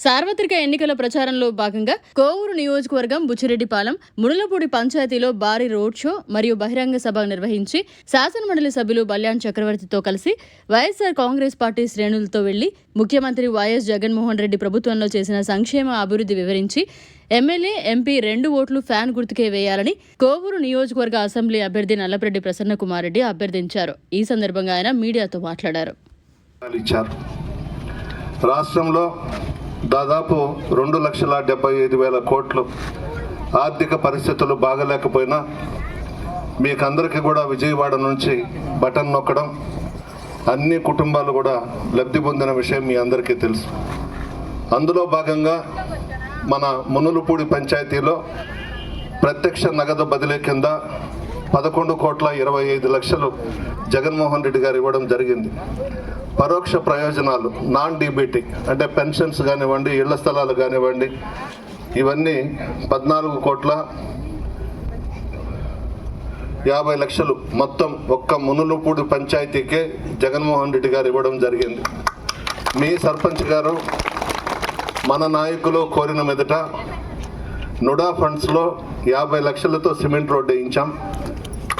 సార్వత్రిక ఎన్నికల ప్రచారంలో భాగంగా కోవూరు నియోజకవర్గం బుచ్చిరెడ్డిపాలెం మునులపూడి పంచాయతీలో భారీ రోడ్ షో మరియు బహిరంగ సభ నిర్వహించి శాసనమండలి సభ్యులు బల్యాణ్ చక్రవర్తితో కలిసి వైఎస్ఆర్ కాంగ్రెస్ పార్టీ శ్రేణులతో వెళ్ళి ముఖ్యమంత్రి వైఎస్ జగన్మోహన్ రెడ్డి ప్రభుత్వంలో చేసిన సంక్షేమ అభివృద్ధి వివరించి ఎమ్మెల్యే ఎంపీ రెండు ఓట్లు ఫ్యాన్ గుర్తుకే వేయాలని కోవూరు నియోజకవర్గ అసెంబ్లీ అభ్యర్థి నల్లపరెడ్డి ప్రసన్నకుమార్ రెడ్డి అభ్యర్థించారు. ఈ సందర్భంగా ఆయన మీడియాతో మాట్లాడారు. రాష్ట్రంలో దాదాపు రెండు లక్షల డెబ్బై ఐదు వేల కోట్లు ఆర్థిక పరిస్థితులు బాగలేకపోయినా మీకందరికీ కూడా విజయవాడ నుంచి బటన్ నొక్కడం అన్ని కుటుంబాలు కూడా లబ్ధి పొందిన విషయం మీ అందరికీ తెలుసు. అందులో భాగంగా మన మునులపూడి పంచాయతీలో ప్రత్యక్ష నగదు బదిలీ కింద పదకొండు కోట్ల ఇరవై ఐదు లక్షలు జగన్మోహన్ రెడ్డి గారు ఇవ్వడం జరిగింది. పరోక్ష ప్రయోజనాలు నాన్ డీబీటీ అంటే పెన్షన్స్ కానివ్వండి ఇళ్ళ స్థలాలు కానివ్వండి ఇవన్నీ పద్నాలుగు కోట్ల యాభై లక్షలు మొత్తం ఒక్క మునులుపూడి పంచాయతీకే జగన్మోహన్ రెడ్డి గారు ఇవ్వడం జరిగింది. మీ సర్పంచ్ గారు మన నాయకులు కోరిన మీదట నుడా ఫండ్స్లో యాభై లక్షలతో సిమెంట్ రోడ్డు వేయించాం.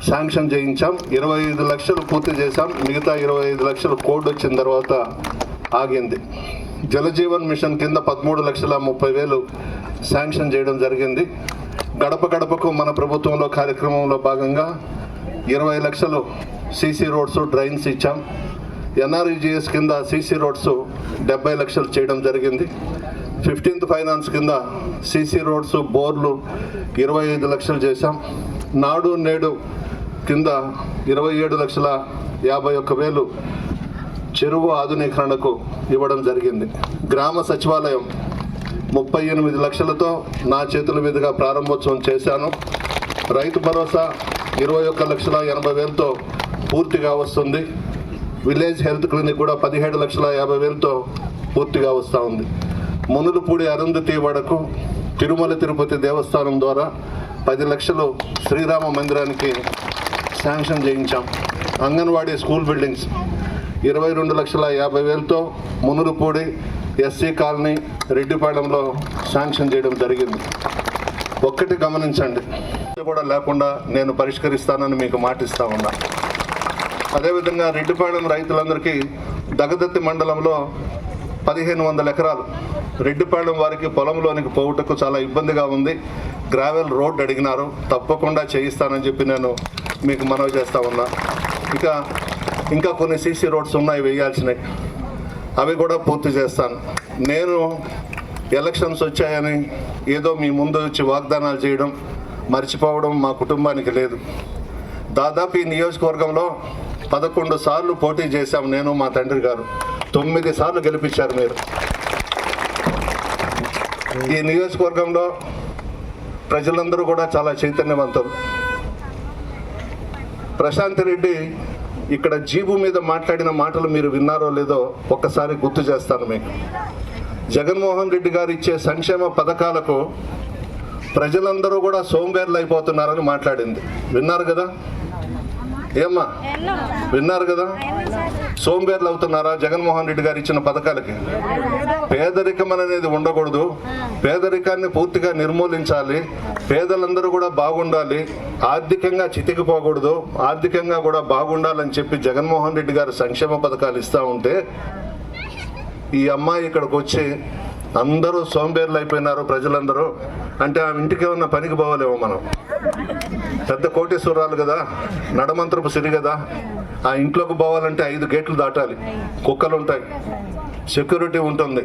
శాంక్షన్ చేయించాం. ఇరవై ఐదు లక్షలు పూర్తి చేశాం. మిగతా ఇరవై ఐదు లక్షలు కోడ్ వచ్చిన తర్వాత ఆగింది. జలజీవన్ మిషన్ కింద పదమూడు లక్షల ముప్పై వేలు శాంక్షన్ చేయడం జరిగింది. గడప గడపకు మన ప్రభుత్వంలో కార్యక్రమంలో భాగంగా ఇరవై లక్షలు సీసీ రోడ్స్ డ్రైన్స్ ఇచ్చాం. ఎన్ఆర్ఈజిఎస్ కింద సీసీ రోడ్స్ డెబ్బై లక్షలు చేయడం జరిగింది. ఫిఫ్టీన్త్ ఫైనాన్స్ కింద సీసీ రోడ్స్ బోర్లు ఇరవై ఐదు లక్షలు చేశాం. నాడు నేడు కింద ఇరవై ఏడు లక్షల యాభై ఒక్క వేలు చెరువు ఆధునీకరణకు ఇవ్వడం జరిగింది. గ్రామ సచివాలయం ముప్పై ఎనిమిది లక్షలతో నా చేతుల మీదుగా ప్రారంభోత్సవం చేశాను. రైతు భరోసా ఇరవై ఒక్క లక్షల ఎనభై వేలతో పూర్తిగా వస్తుంది. విలేజ్ హెల్త్ క్లినిక్ కూడా పదిహేడు లక్షల యాభై వేలతో పూర్తిగా వస్తూ ఉంది. మునులపూడి అరుంధతి వడకు తిరుమల తిరుపతి దేవస్థానం ద్వారా పది లక్షలు శ్రీరామ మందిరానికి శాంక్షన్ చేయించాం. అంగన్వాడీ స్కూల్ బిల్డింగ్స్ ఇరవై రెండు లక్షల యాభై వేలతో మునురుపూడి ఎస్సీ కాలనీ రెడ్డిపాళెంలో శాంక్షన్ చేయడం జరిగింది. ఒక్కటి గమనించండి. కూడా లేకుండా నేను పరిష్కరిస్తానని మీకు మాటిస్తా ఉన్నా. అదేవిధంగా రెడ్డిపాళెం రైతులందరికీ దగదత్తి మండలంలో పదిహేను వందల ఎకరాలు. రెడ్డిపాళెం వారికి పొలంలోనికి పోవుటకు చాలా ఇబ్బందిగా ఉంది. గ్రావెల్ రోడ్ అడిగినారు. తప్పకుండా చేయిస్తానని చెప్పి నేను మీకు మనవి చేస్తా ఉన్నా. ఇక ఇంకా కొన్ని సీసీ రోడ్స్ ఉన్నాయి వేయాల్సినవి. అవి కూడా పూర్తి చేస్తాను. నేను ఎలక్షన్స్ వచ్చాయని ఏదో మీ ముందు వచ్చి వాగ్దానాలు చేయడం మర్చిపోవడం మా కుటుంబానికి లేదు. దాదాపు ఈ నియోజకవర్గంలో పదకొండు సార్లు పోటీ చేశాం నేను మా తండ్రి గారు. తొమ్మిది సార్లు గెలిపించారు మీరు. ఈ నియోజకవర్గంలో ప్రజలందరూ కూడా చాలా చైతన్యవంతులు. ప్రశాంత్ రెడ్డి ఇక్కడ జీబు మీద మాట్లాడిన మాటలు మీరు విన్నారో లేదో ఒక్కసారి గుర్తు చేస్తాను మీకు. జగన్మోహన్ రెడ్డి గారు ఇచ్చే సంక్షేమ పథకాలకు ప్రజలందరూ కూడా సోంబేర్లు అయిపోతున్నారని మాట్లాడింది. విన్నారు కదా? ఏమ్మా? విన్నారు కదా? సోంబేర్లు అవుతున్నారా? జగన్మోహన్ రెడ్డి గారు ఇచ్చిన పథకాలకి. పేదరికం అనేది ఉండకూడదు. పేదరికాన్ని పూర్తిగా నిర్మూలించాలి. పేదలందరూ కూడా బాగుండాలి. ఆర్థికంగా చితికిపోకూడదు. ఆర్థికంగా కూడా బాగుండాలని చెప్పి జగన్మోహన్ రెడ్డి గారు సంక్షేమ పథకాలు ఇస్తూ ఉంటే ఈ అమ్మాయి ఇక్కడికి వచ్చి అందరూ సోంబేర్లు అయిపోయినారు ప్రజలందరూ. అంటే ఆ ఇంటికి ఏమన్నా పనికి పోవాలేమో మనం. పెద్ద కోటేశ్వరాలు కదా? నడమంత్రపు సిరి కదా? ఆ ఇంట్లోకి పోవాలంటే ఐదు గేట్లు దాటాలి. కుక్కలు ఉంటాయి. సెక్యూరిటీ ఉంటుంది.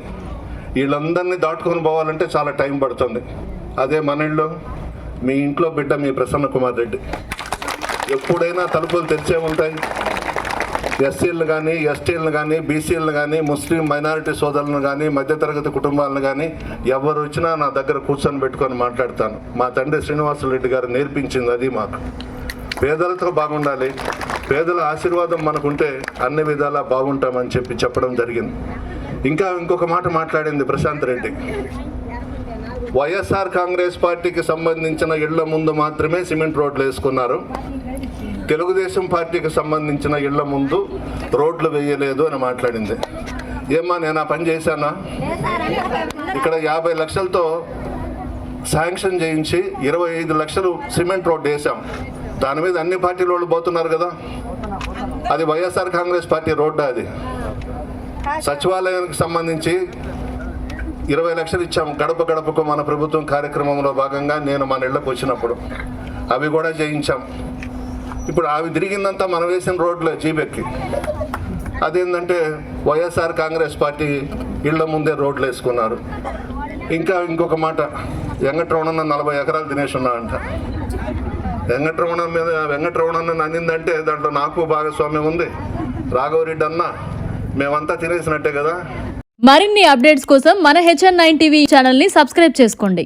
వీళ్ళందరినీ దాటుకొని పోవాలంటే చాలా టైం పడుతుంది. అదే మన ఇళ్ళు మీ ఇంట్లో బిడ్డ మీ ప్రసన్న కుమార్ రెడ్డి. ఎప్పుడైనా తలుపులు తెరిచే ఉంటాయి. ఎస్సీలను కానీ ఎస్టీలను కానీ బీసీలను కానీ ముస్లిం మైనారిటీ సోదరులను కానీ మధ్యతరగతి కుటుంబాలను కానీ ఎవరు వచ్చినా నా దగ్గర కూర్చొని పెట్టుకొని మాట్లాడతాను. మా తండ్రి శ్రీనివాసరెడ్డి గారు నేర్పించింది అది మాకు. పేదలతో బాగుండాలి. పేదల ఆశీర్వాదం మనకుంటే అన్ని విధాలా బాగుంటామని చెప్పి చెప్పడం జరిగింది. ఇంకా ఇంకొక మాట మాట్లాడింది ప్రశాంత్ రెడ్డి. వైఎస్ఆర్ కాంగ్రెస్ పార్టీకి సంబంధించిన ఇళ్ళ ముందు మాత్రమే సిమెంట్ రోడ్లు వేసుకున్నారు. తెలుగుదేశం పార్టీకి సంబంధించిన ఇళ్ళ ముందు రోడ్లు వేయలేదు అని మాట్లాడింది. ఏమ్మా నేను ఆ పని చేశానా? ఇక్కడ యాభై లక్షలతో శాంక్షన్ చేయించి ఇరవై ఐదు లక్షలు సిమెంట్ రోడ్డు వేసాం దాని మీద అన్ని పార్టీల వాళ్ళు పోతున్నారు కదా. అది వైఎస్ఆర్ కాంగ్రెస్ పార్టీ రోడ్డు అది. సచివాలయానికి సంబంధించి ఇరవై లక్షలు ఇచ్చాం గడప గడపకు మన ప్రభుత్వం కార్యక్రమంలో భాగంగా నేను మన ఇళ్ళకు వచ్చినప్పుడు. అవి కూడా చేయించాం. ఇప్పుడు అవి తిరిగిందంతా మనం వేసిన రోడ్లే జీబెక్కి. అదేంటంటే వైఎస్ఆర్ కాంగ్రెస్ పార్టీ ఇళ్ళ ముందే రోడ్లు వేసుకున్నారు. ఇంకా ఇంకొక మాట వెంకటరమణ నలభై ఎకరాలు తినేసి ఉన్నాడంట. వెంకటరమణ మీద వెంకటరమణ అన్నిందంటే దాంట్లో నాకు భాగస్వామ్యం ఉంది. రాఘవరెడ్డి అన్న మేమంతా తినేసినట్టే కదా. మరిన్ని అప్డేట్స్ కోసం మన హెచ్ఎన్ నైన్ టీవీ ఛానల్ని సబ్స్క్రైబ్ చేసుకోండి.